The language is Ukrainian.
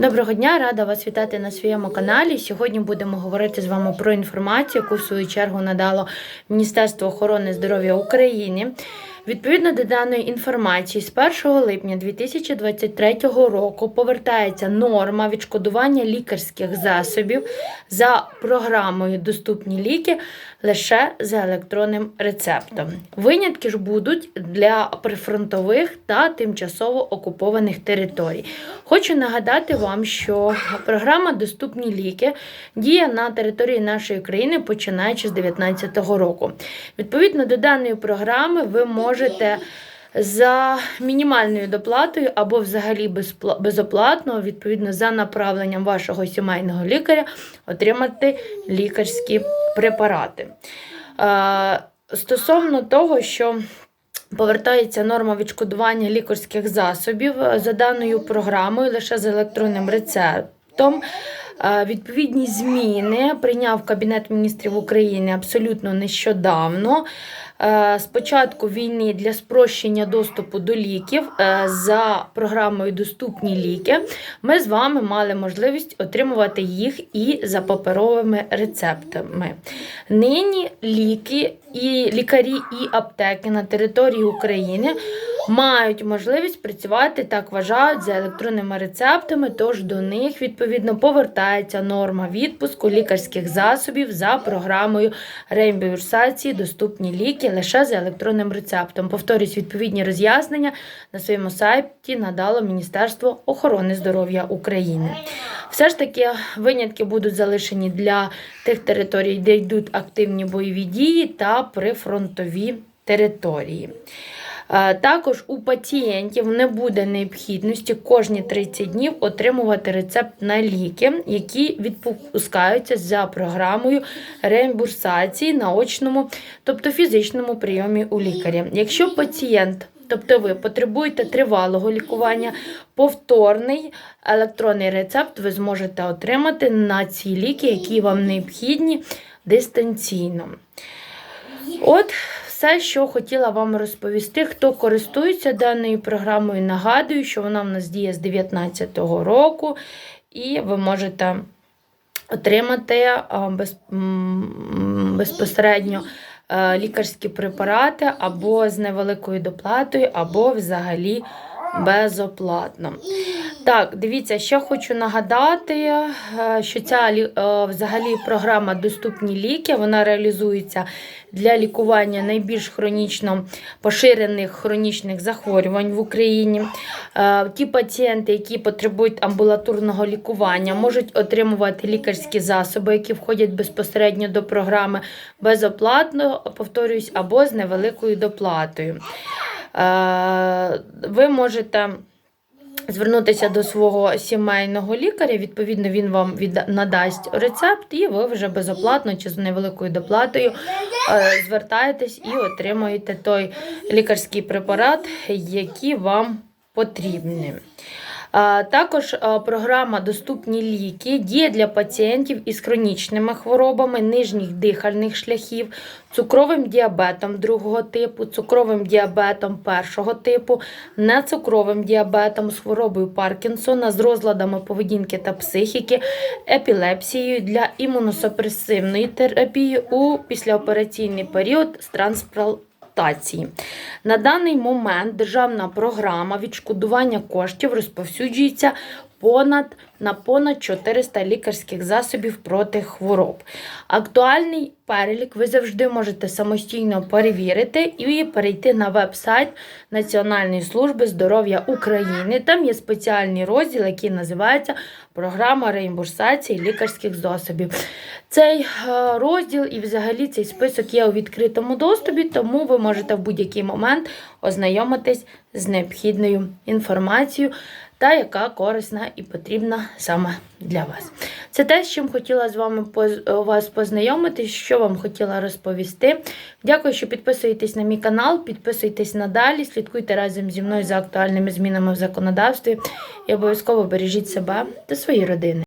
Доброго дня, рада вас вітати на своєму каналі. Сьогодні будемо говорити з вами про інформацію, яку в свою чергу надало Міністерство охорони здоров'я України. Відповідно до даної інформації, з 1 липня 2023 року повертається норма відшкодування лікарських засобів за програмою Доступні ліки лише за електронним рецептом. Винятки ж будуть для прифронтових та тимчасово окупованих територій. Хочу нагадати вам, що програма Доступні ліки діє на території нашої країни починаючи з 2019 року. Відповідно до даної програми, ви можете за мінімальною доплатою або взагалі безоплатно, відповідно за направленням вашого сімейного лікаря, отримати лікарські препарати. Е, Стосовно того, що повертається норма відшкодування лікарських засобів е, за даною програмою лише з електронним рецептом. Е, Відповідні зміни прийняв Кабінет міністрів України абсолютно нещодавно. Е, З початку війни для спрощення доступу до ліків е, за програмою Доступні ліки ми з вами мали можливість отримувати їх і за паперовими рецептами. Нині ліки і лікарі і аптеки на території України мають можливість працювати, так вважають, за електронними рецептами, тож до них відповідно повертається норма відпуску лікарських засобів за програмою реімбурсації доступні ліки лише за електронним рецептом. Повторюсь, відповідні роз'яснення на своєму сайті надало Міністерство охорони здоров'я України. Все ж таки винятки будуть залишені для тих територій, де йдуть активні бойові дії та прифронтові території. Е, Також у пацієнтів не буде необхідності кожні 30 днів отримувати рецепт на ліки, які відпускаються за програмою реімбурсації на очному, тобто фізичному прийомі у лікаря. Якщо пацієнт Тобто ви потребуєте тривалого лікування, повторний електронний рецепт ви зможете отримати на ці ліки, які вам необхідні дистанційно. От все, що хотіла вам розповісти. Хто користується даною програмою, нагадую, що вона в нас діє з 2019 року, і ви можете отримати без, безпосередньо е, лікарські препарати або з невеликою доплатою, або взагалі безоплатно. Так, дивіться, ще хочу нагадати, е, що ця е, взагалі програма Доступні ліки вона реалізується для лікування найбільш хронічно поширених хронічних захворювань в Україні. Е, Ті пацієнти, які потребують амбулаторного лікування, можуть отримувати лікарські засоби, які входять безпосередньо до програми безоплатно, повторюсь, або з невеликою доплатою. Ви можете звернутися до свого сімейного лікаря, відповідно, він вам від... надасть рецепт, і ви вже безоплатно чи з невеликою доплатою е, звертаєтесь і отримуєте той лікарський препарат, який вам потрібні. Також програма Доступні ліки діє для пацієнтів із хронічними хворобами нижніх дихальних шляхів, цукровим діабетом другого типу, цукровим діабетом першого типу, нецукровим діабетом з хворобою Паркінсона, з розладами поведінки та психіки, епілепсією для імуносупресивної терапії у післяопераційний період з трансплантації. На даний момент державна програма відшкодування коштів розповсюджується понад на понад 400 лікарських засобів проти хвороб. Актуальний перелік ви завжди можете самостійно перевірити і перейти на веб-сайт Національної служби здоров'я України. Там є спеціальний розділ, який називається Програма реімбурсації лікарських засобів. Цей е, розділ і взагалі цей список є у відкритому доступі, тому ви можете в будь-який момент ознайомитись з необхідною інформацією та яка корисна і потрібна саме для вас. Це те, з чим хотіла з вами поз- вас познайомити, що вам хотіла розповісти. Дякую, що підписуєтесь на мій канал, підписуйтесь надалі, слідкуйте разом зі мною за актуальними змінами в законодавстві і обов'язково бережіть себе та свої родини.